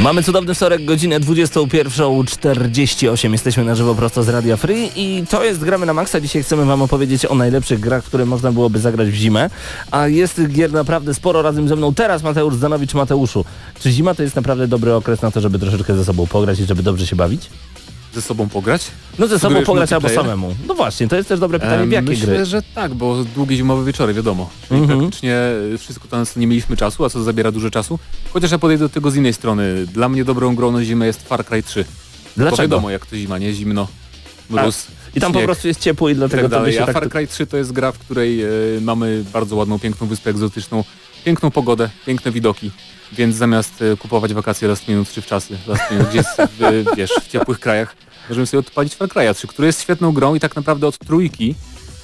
Mamy cudowny wtorek, godzinę 21.48. Jesteśmy na żywo prosto z Radia Free i to jest Gramy na Maxa. Dzisiaj chcemy Wam opowiedzieć o najlepszych grach, które można byłoby zagrać w zimę. A jest gier naprawdę sporo razem ze mną. Teraz Mateusz Zdanowicz. Mateuszu, czy zima to jest naprawdę dobry okres na to, żeby troszeczkę ze sobą pograć i żeby dobrze się bawić? Ze sobą pograć? No ze sobą pograć albo samemu. No właśnie, to jest też dobre pytanie, w jakie Myślę, gry? Myślę, że tak, bo długie zimowe wieczory, wiadomo. Czyli mhm. praktycznie wszystko to nie mieliśmy czasu, a co zabiera dużo czasu. Chociaż ja podejdę do tego z innej strony. Dla mnie dobrą grą na zimę jest Far Cry 3. Dlaczego? Bo wiadomo, jak to zima, nie? Zimno, mróz, I tam śnieg, po prostu jest ciepło i dlatego tak to by się A tak... Far Cry 3 to jest gra, w której y, mamy bardzo ładną, piękną wyspę egzotyczną, piękną pogodę, piękne widoki. Więc zamiast y, kupować wakacje last minute czy w czasy, last minute, gdzieś w, wiesz, w ciepłych krajach, możemy sobie odpalić Far Cry'a 3, który jest świetną grą i tak naprawdę od trójki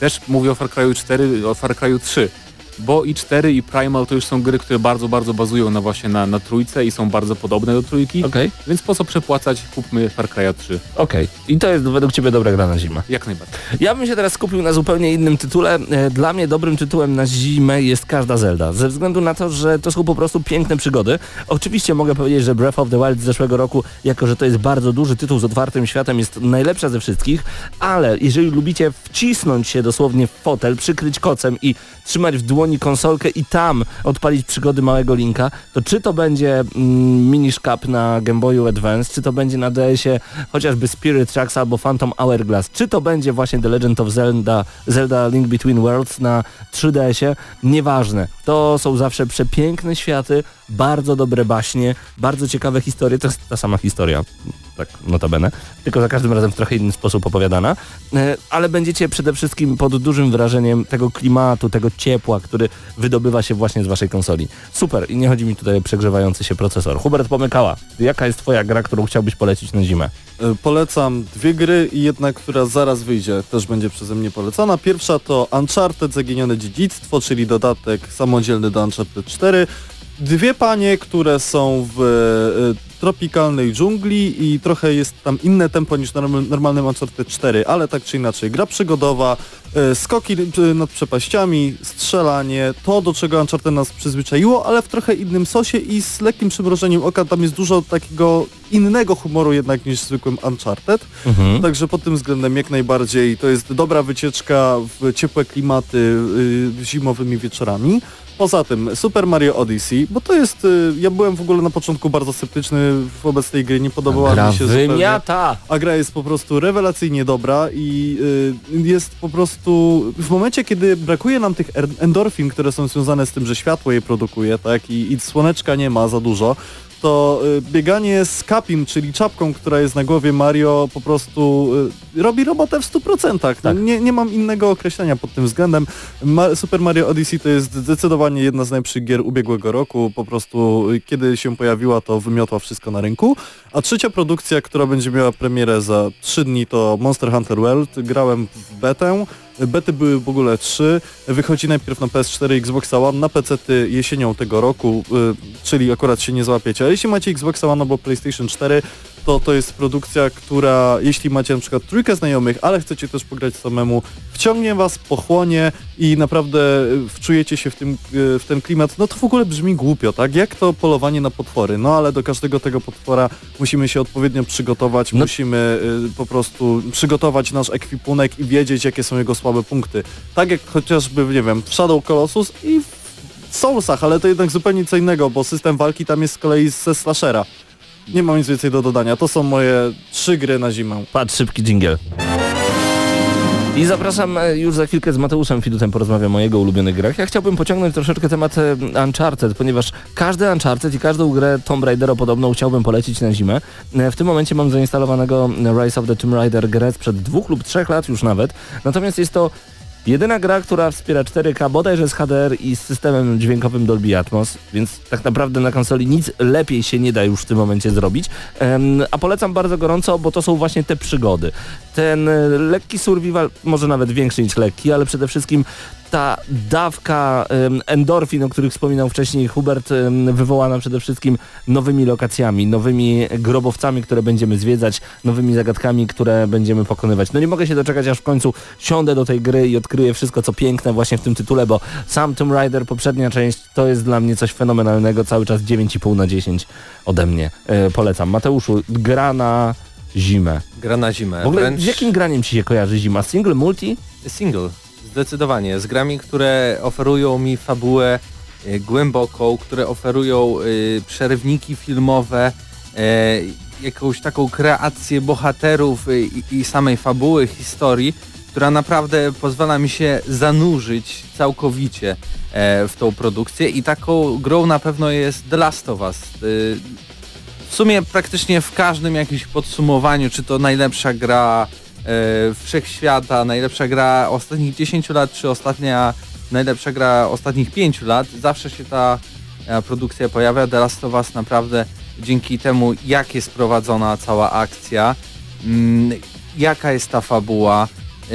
też mówię o Far Cry'u 4, o Far Cry'u 3 bo i 4 i Primal to już są gry, które bardzo, bardzo bazują na właśnie na, na trójce i są bardzo podobne do trójki, okay. więc po co przepłacać, kupmy Far Cry'a 3. Okej, okay. i to jest według Ciebie dobra gra na zimę? Jak najbardziej. Ja bym się teraz skupił na zupełnie innym tytule. E, dla mnie dobrym tytułem na zimę jest każda Zelda, ze względu na to, że to są po prostu piękne przygody. Oczywiście mogę powiedzieć, że Breath of the Wild z zeszłego roku, jako że to jest bardzo duży tytuł z otwartym światem, jest najlepsza ze wszystkich, ale jeżeli lubicie wcisnąć się dosłownie w fotel, przykryć kocem i trzymać w dłoni konsolkę i tam odpalić przygody małego Linka, to czy to będzie mm, Minish na Game Boyu Advance, czy to będzie na DS-ie chociażby Spirit Tracks albo Phantom Hourglass, czy to będzie właśnie The Legend of Zelda, Zelda Link Between Worlds na 3DS-ie, nieważne. To są zawsze przepiękne światy, bardzo dobre baśnie, bardzo ciekawe historie, to jest ta sama historia tak notabene, tylko za każdym razem w trochę inny sposób opowiadana, e, ale będziecie przede wszystkim pod dużym wrażeniem tego klimatu, tego ciepła, który wydobywa się właśnie z waszej konsoli. Super i nie chodzi mi tutaj o przegrzewający się procesor. Hubert Pomykała, jaka jest twoja gra, którą chciałbyś polecić na zimę? E, polecam dwie gry i jedna, która zaraz wyjdzie, też będzie przeze mnie polecana. Pierwsza to Uncharted Zaginione Dziedzictwo, czyli dodatek samodzielny do Uncharted 4. Dwie panie, które są w e, tropikalnej dżungli i trochę jest tam inne tempo niż na normalnym Uncharted 4, ale tak czy inaczej gra przygodowa, e, skoki nad przepaściami, strzelanie, to do czego Uncharted nas przyzwyczaiło, ale w trochę innym sosie i z lekkim przymrożeniem oka, tam jest dużo takiego innego humoru jednak niż zwykłym Uncharted, mhm. także pod tym względem jak najbardziej to jest dobra wycieczka w ciepłe klimaty y, zimowymi wieczorami. Poza tym Super Mario Odyssey, bo to jest, y, ja byłem w ogóle na początku bardzo sceptyczny wobec tej gry, nie podobała gra mi się wymiata. zupełnie. A gra jest po prostu rewelacyjnie dobra i y, jest po prostu, w momencie kiedy brakuje nam tych endorfin, które są związane z tym, że światło je produkuje, tak, i, i słoneczka nie ma za dużo, to y, bieganie z kapim, czyli czapką, która jest na głowie Mario, po prostu y, robi robotę w 100%. Tak. Nie, nie mam innego określenia pod tym względem. Super Mario Odyssey to jest zdecydowanie jedna z najlepszych gier ubiegłego roku. Po prostu y, kiedy się pojawiła, to wymiotła wszystko na rynku. A trzecia produkcja, która będzie miała premierę za 3 dni to Monster Hunter World. Grałem w betę. Bety były w ogóle trzy. Wychodzi najpierw na PS4 i Xbox One, na PC jesienią tego roku, czyli akurat się nie złapiecie. A jeśli macie Xbox One albo PlayStation 4, to to jest produkcja, która jeśli macie na przykład trójkę znajomych, ale chcecie też pograć samemu, wciągnie was, pochłonie i naprawdę wczujecie się w, tym, w ten klimat, no to w ogóle brzmi głupio, tak? Jak to polowanie na potwory? No ale do każdego tego potwora musimy się odpowiednio przygotować, no. musimy y, po prostu przygotować nasz ekwipunek i wiedzieć, jakie są jego słabe punkty. Tak jak chociażby, nie wiem, w Shadow Colossus i w Soulsach, ale to jednak zupełnie co innego, bo system walki tam jest z kolei ze slashera. Nie mam nic więcej do dodania. To są moje trzy gry na zimę. Patrz, szybki dżingiel. I zapraszam e, już za chwilkę z Mateuszem Fidutem porozmawiam o jego ulubionych grach. Ja chciałbym pociągnąć troszeczkę temat e, Uncharted, ponieważ każdy Uncharted i każdą grę Tomb Raidera podobną chciałbym polecić na zimę. E, w tym momencie mam zainstalowanego Rise of the Tomb Raider grę sprzed dwóch lub trzech lat już nawet. Natomiast jest to Jedyna gra, która wspiera 4K bodajże z HDR i z systemem dźwiękowym Dolby Atmos, więc tak naprawdę na konsoli nic lepiej się nie da już w tym momencie zrobić. a polecam bardzo gorąco, bo to są właśnie te przygody. Ten e, lekki survival, może nawet większy niż lekki, ale przede wszystkim ta dawka endorfin, o których wspominał wcześniej Hubert, wywołana przede wszystkim nowymi lokacjami, nowymi grobowcami, które będziemy zwiedzać, nowymi zagadkami, które będziemy pokonywać. No nie mogę się doczekać, aż w końcu siądę do tej gry i odkryję wszystko, co piękne właśnie w tym tytule, bo sam Tomb Raider, poprzednia część, to jest dla mnie coś fenomenalnego, cały czas 9,5 na 10 ode mnie. E, polecam. Mateuszu, gra na zimę. Gra na zimę. W ogóle Wręcz... z jakim graniem ci się kojarzy zima? Single, multi? Single. Zdecydowanie. Z grami, które oferują mi fabułę y, głęboką, które oferują y, przerwniki filmowe, y, jakąś taką kreację bohaterów i, samej fabuły, historii, która naprawdę pozwala mi się zanurzyć całkowicie e, w tą produkcję i taką grą na pewno jest The Last of Us. W sumie praktycznie w każdym jakimś podsumowaniu, czy to najlepsza gra E, wszechświata, najlepsza gra ostatnich 10 lat, czy ostatnia najlepsza gra ostatnich 5 lat, zawsze się ta e, produkcja pojawia. The Last of Us naprawdę dzięki temu, jak jest prowadzona cała akcja, mm, jaka jest ta fabuła, e,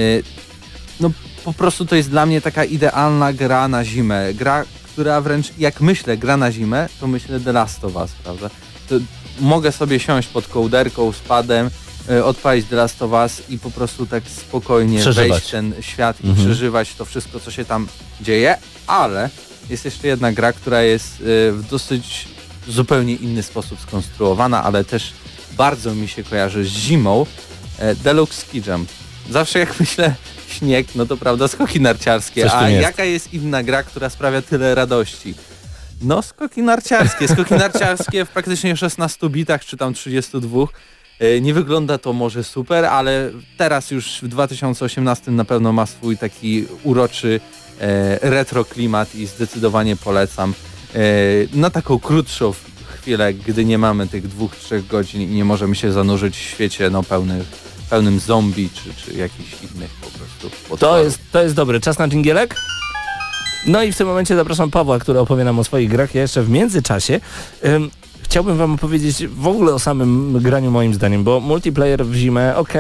no po prostu to jest dla mnie taka idealna gra na zimę. Gra, która wręcz, jak myślę, gra na zimę, to myślę The Last of Us, prawda? To mogę sobie siąść pod kołderką z padem, E, odpalić The Last of Us i po prostu tak spokojnie przeżywać. wejść w ten świat i mhm. przeżywać to wszystko, co się tam dzieje, ale jest jeszcze jedna gra, która jest e, w dosyć zupełnie inny sposób skonstruowana, ale też bardzo mi się kojarzy z zimą. E, Deluxe Ski Jump. Zawsze jak myślę śnieg, no to prawda skoki narciarskie, a jest. jaka jest inna gra, która sprawia tyle radości? No skoki narciarskie, skoki narciarskie w praktycznie 16 bitach czy tam 32 E, nie wygląda to może super, ale teraz już w 2018 na pewno ma swój taki uroczy e, retro klimat i zdecydowanie polecam. E, na taką krótszą chwilę, gdy nie mamy tych dwóch, trzech godzin i nie możemy się zanurzyć w świecie no, pełny, pełnym zombie czy, czy jakichś innych po prostu. To jest, to jest dobry. Czas na dżingielek? No i w tym momencie zapraszam Pawła, który opowie nam o swoich grach. Ja jeszcze w międzyczasie chciałbym wam opowiedzieć w ogóle o samym graniu moim zdaniem, bo multiplayer w zimę ok,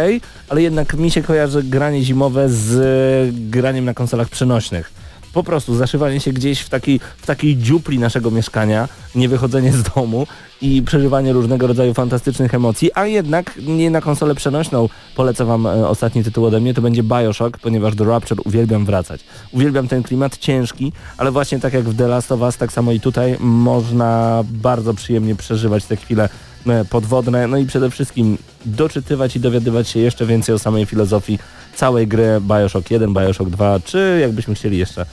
ale jednak mi się kojarzy granie zimowe z graniem na konsolach przenośnych po prostu zaszywanie się gdzieś w takiej, w takiej dziupli naszego mieszkania, nie wychodzenie z domu i przeżywanie różnego rodzaju fantastycznych emocji, a jednak nie na konsolę przenośną polecę Wam e, ostatni tytuł ode mnie, to będzie Bioshock, ponieważ do Rapture uwielbiam wracać. Uwielbiam ten klimat ciężki, ale właśnie tak jak w The Last of Us, tak samo i tutaj można bardzo przyjemnie przeżywać te chwile podwodne, no i przede wszystkim doczytywać i dowiadywać się jeszcze więcej o samej filozofii całej gry Bioshock 1, Bioshock 2, czy jakbyśmy chcieli jeszcze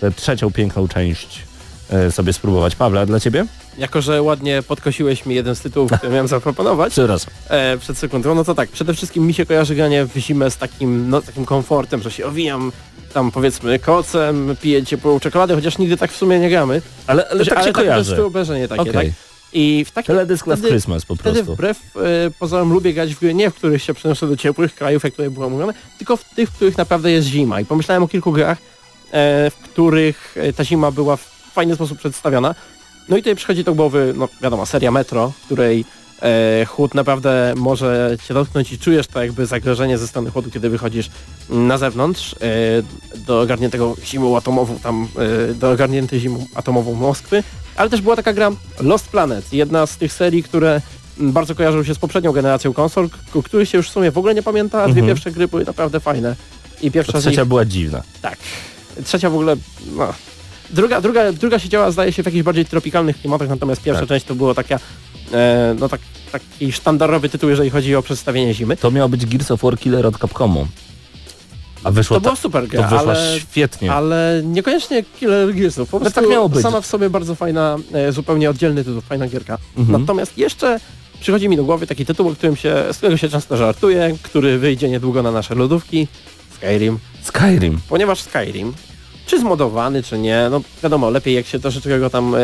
tę trzecią piękną część e, sobie spróbować. Pawle, a dla Ciebie? Jako, że ładnie podkosiłeś mi jeden z tytułów, który miałem zaproponować e, przed sekundą, no to tak, przede wszystkim mi się kojarzy granie w zimę z takim, no, takim komfortem, że się owijam tam powiedzmy kocem, piję ciepłą czekoladę, chociaż nigdy tak w sumie nie gramy. Ale, ale, tak ale się tak kojarzy. to wyobrażenie takie, okay. tak? I w takim Teledysk Last Christmas po prostu. Wtedy wbrew e, pozorom lubię grać w gry nie, w których się przenoszę do ciepłych krajów, jak tutaj było mówione, tylko w tych, w których naprawdę jest zima. I pomyślałem o kilku grach, e, w których e, ta zima była w fajny sposób przedstawiona. No i tutaj przychodzi do głowy, no wiadomo, seria Metro, w której e, chłód naprawdę może cię dotknąć i czujesz to jakby zagrożenie ze strony chłodu, kiedy wychodzisz na zewnątrz e, do ogarniętego zimą atomową, tam e, do ogarniętej zimą atomową Moskwy, ale też była taka gra Lost Planet, jedna z tych serii, które bardzo kojarzą się z poprzednią generacją konsol, których się już w sumie w ogóle nie pamięta, a dwie mhm. pierwsze gry były naprawdę fajne. I pierwsza to trzecia była dziwna. Tak. Trzecia w ogóle, no, Druga, druga, druga się działa, zdaje się, w jakichś bardziej tropikalnych klimatach, natomiast pierwsza tak. część to było taka, e, no tak, taki sztandarowy tytuł, jeżeli chodzi o przedstawienie zimy. To miał być Gears of War Killer od Capcomu. A wyszło to była super gra, to ale, świetnie. Ale niekoniecznie Killer Gearsów. Po prostu tak miało być. sama w sobie bardzo fajna, e, zupełnie oddzielny tytuł, fajna gierka. Mhm. Natomiast jeszcze przychodzi mi do głowy taki tytuł, o którym się, z którego się często żartuje, który wyjdzie niedługo na nasze lodówki. Skyrim. Skyrim. Ponieważ Skyrim czy zmodowany, czy nie, no wiadomo, lepiej jak się troszeczkę go tam e,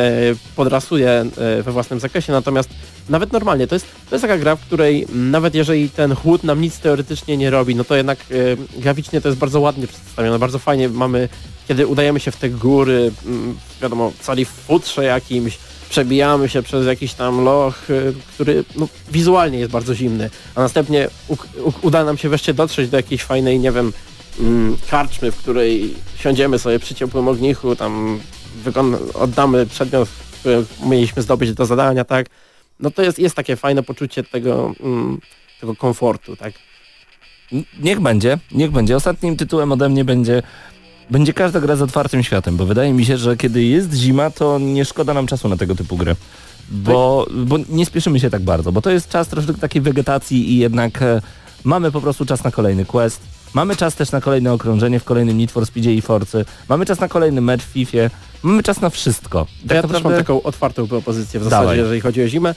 podrasuje e, we własnym zakresie, natomiast nawet normalnie, to jest, to jest taka gra, w której nawet jeżeli ten chłód nam nic teoretycznie nie robi, no to jednak e, graficznie to jest bardzo ładnie przedstawione, bardzo fajnie mamy, kiedy udajemy się w te góry, m, mm, wiadomo, cali w futrze jakimś, przebijamy się przez jakiś tam loch, e, który no, wizualnie jest bardzo zimny, a następnie uda nam się wreszcie dotrzeć do jakiejś fajnej, nie wiem, karczmy, w której siądziemy sobie przy ciepłym ognichu, tam oddamy przedmiot, który mieliśmy zdobyć do zadania, tak? No to jest, jest takie fajne poczucie tego, mm, tego komfortu, tak? Niech będzie, niech będzie. Ostatnim tytułem ode mnie będzie będzie każda gra z otwartym światem, bo wydaje mi się, że kiedy jest zima, to nie szkoda nam czasu na tego typu gry. Bo, bo nie spieszymy się tak bardzo, bo to jest czas troszkę takiej wegetacji i jednak e, mamy po prostu czas na kolejny quest. Mamy czas też na kolejne okrążenie w kolejnym Need for Speedzie i Forcy. Mamy czas na kolejny mecz w FIFA. Mamy czas na wszystko. To ja też mam taką otwartą propozycję w zasadzie, Dawaj. jeżeli chodzi o zimę. E,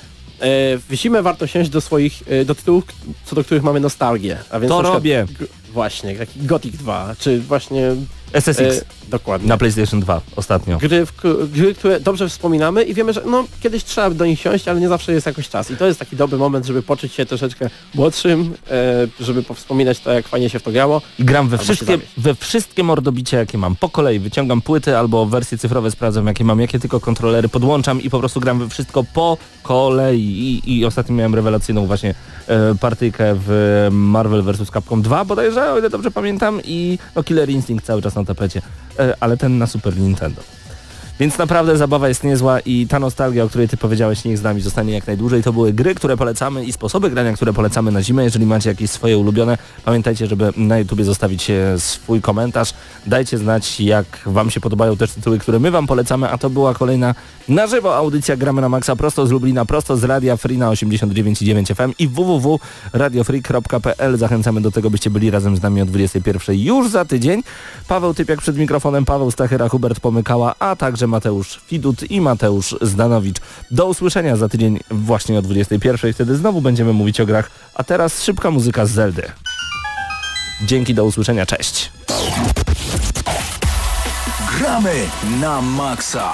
w zimę warto siąść do swoich, e, do tytułów, co do których mamy nostalgię. A więc To robię. Właśnie, taki Gothic 2, czy właśnie... SSX E, dokładnie. na PlayStation 2 ostatnio. Gry, w, gry, które dobrze wspominamy i wiemy, że no, kiedyś trzeba do nich siąść, ale nie zawsze jest jakoś czas. I to jest taki dobry moment, żeby poczuć się troszeczkę młodszym, e, żeby powspominać to, jak fajnie się w to grało. I gram we wszystkie, we wszystkie mordobicie, jakie mam. Po kolei wyciągam płyty albo wersje cyfrowe sprawdzam, jakie mam, jakie tylko kontrolery podłączam i po prostu gram we wszystko po kolei. I, i ostatnio miałem rewelacyjną właśnie e, partyjkę w Marvel vs. Capcom 2 bodajże, o ile dobrze pamiętam i no Killer Instinct cały czas na tapecie, ale ten na Super Nintendo. Więc naprawdę zabawa jest niezła i ta nostalgia, o której ty powiedziałeś, niech z nami zostanie jak najdłużej. To były gry, które polecamy i sposoby grania, które polecamy na zimę. Jeżeli macie jakieś swoje ulubione, pamiętajcie, żeby na YouTubie zostawić e, swój komentarz. Dajcie znać, jak wam się podobają też tytuły, które my wam polecamy, a to była kolejna na żywo audycja Gramy na Maxa prosto z Lublina, prosto z Radia Free na 89,9 FM i www.radiofree.pl. Zachęcamy do tego, byście byli razem z nami o 21 już za tydzień. Paweł Typiak przed mikrofonem, Paweł Stachyra, Hubert Pomykała, a także Mateusz Fidut i Mateusz Zdanowicz. Do usłyszenia za tydzień właśnie o 21. Wtedy znowu będziemy mówić o grach, a teraz szybka muzyka z Zeldy. Dzięki, do usłyszenia, cześć. Gramy na maksa.